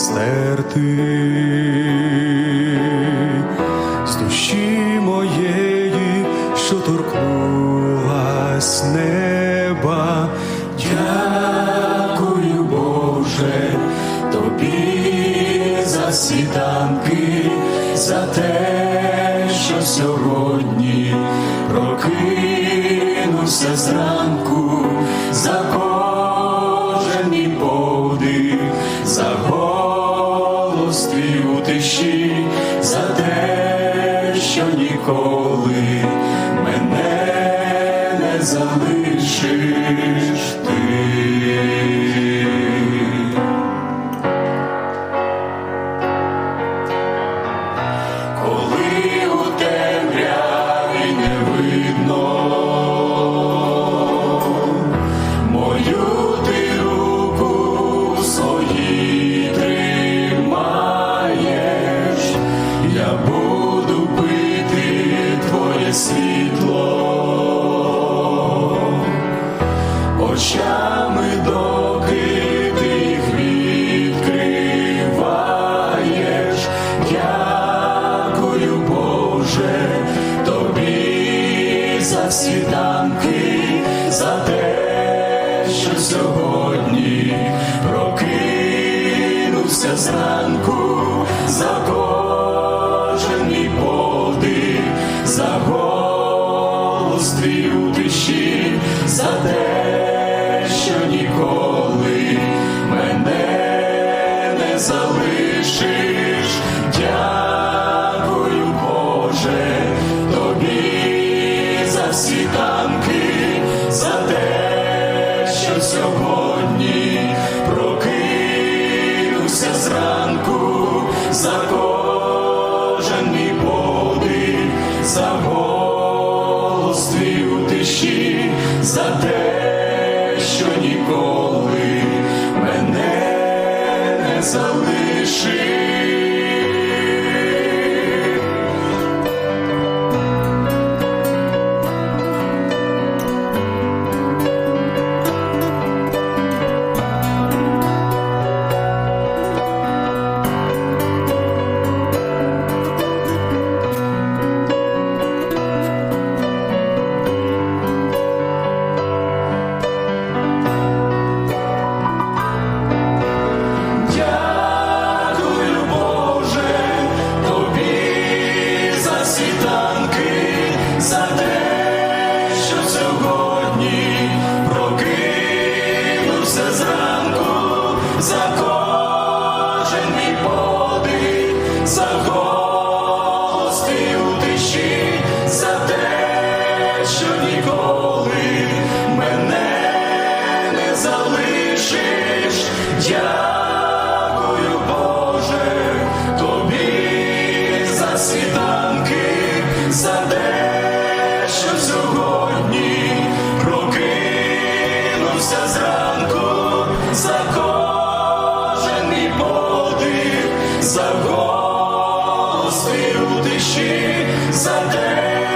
стерти з душі моєї, що торкнулась неба. Дякую, Боже, тобі за світанки, за те, що сьогодні що ніколи мене не залишиш ти. Коли у темряві не видно мою ти руку своїй я буду світло очами, доки ти відкриваєш. Дякую, Боже, тобі за світанки, за те, що сьогодні прокинувся зранку, за те, що ніколи мене не залишиш. світанки, за те, що сьогодні прокинувся зранку, за кожен мій подих, за голос у тиші, за те.